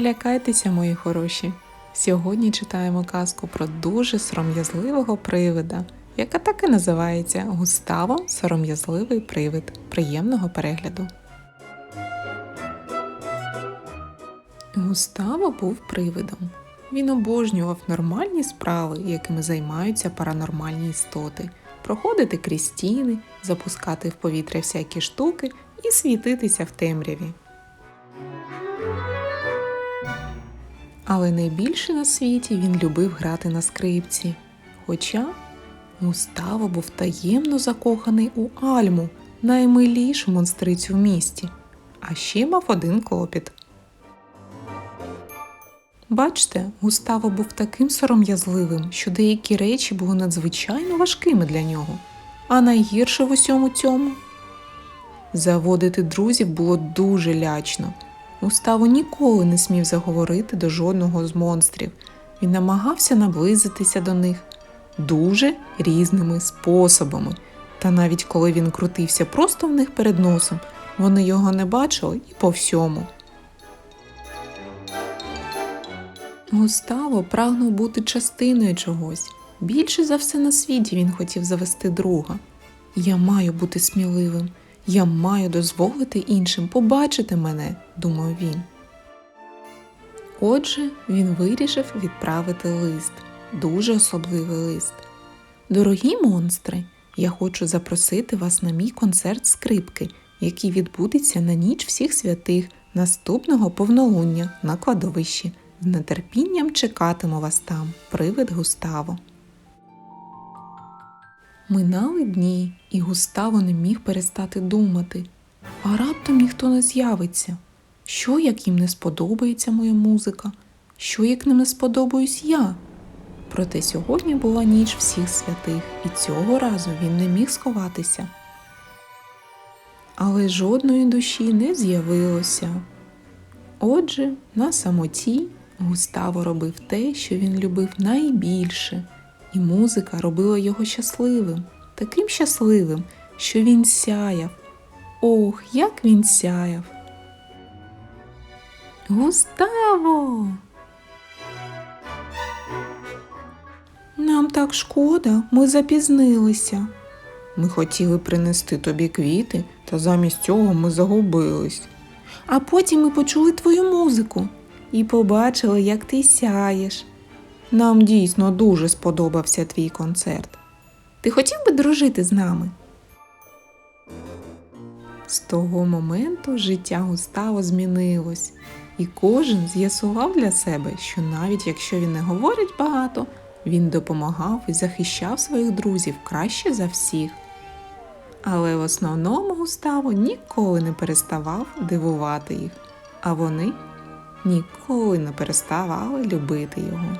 Лякайтеся, мої хороші. Сьогодні читаємо казку про дуже сором'язливого привида, яка так і називається Густаво сором'язливий привид. Приємного перегляду. Густаво був привидом. Він обожнював нормальні справи, якими займаються паранормальні істоти, проходити крізь стіни, запускати в повітря всякі штуки і світитися в темряві. Але найбільше на світі він любив грати на скрипці. Хоча Густаво був таємно закоханий у Альму, наймилішу монстрицю в місті, а ще мав один клопіт. Бачте, Густаво був таким сором'язливим, що деякі речі були надзвичайно важкими для нього. А найгірше в усьому цьому заводити друзів було дуже лячно. Густаво ніколи не смів заговорити до жодного з монстрів. Він намагався наблизитися до них дуже різними способами. Та навіть коли він крутився просто в них перед носом, вони його не бачили і по всьому. Густаво прагнув бути частиною чогось. Більше за все на світі він хотів завести друга. Я маю бути сміливим, я маю дозволити іншим побачити мене, думав він. Отже, він вирішив відправити лист, дуже особливий лист. Дорогі монстри, я хочу запросити вас на мій концерт скрипки, який відбудеться на ніч всіх святих наступного повнолуння на кладовищі. З нетерпінням чекатиму вас там, привид Густаво. Минали дні, і Густаво не міг перестати думати, а раптом ніхто не з'явиться. Що як їм не сподобається моя музика? Що як ним не сподобаюсь я? Проте сьогодні була ніч всіх святих, і цього разу він не міг сховатися. Але жодної душі не з'явилося. Отже, на самоті Густаво робив те, що він любив найбільше, і музика робила його щасливим, таким щасливим, що він сяяв. Ох, як він сяяв. Густаво. Нам так шкода, ми запізнилися. Ми хотіли принести тобі квіти, та замість цього ми загубились. А потім ми почули твою музику і побачили, як ти сяєш. Нам дійсно дуже сподобався твій концерт. Ти хотів би дружити з нами? З того моменту життя Густаво змінилось, і кожен з'ясував для себе, що навіть якщо він не говорить багато, він допомагав і захищав своїх друзів краще за всіх. Але в основному Густаво ніколи не переставав дивувати їх, а вони ніколи не переставали любити його.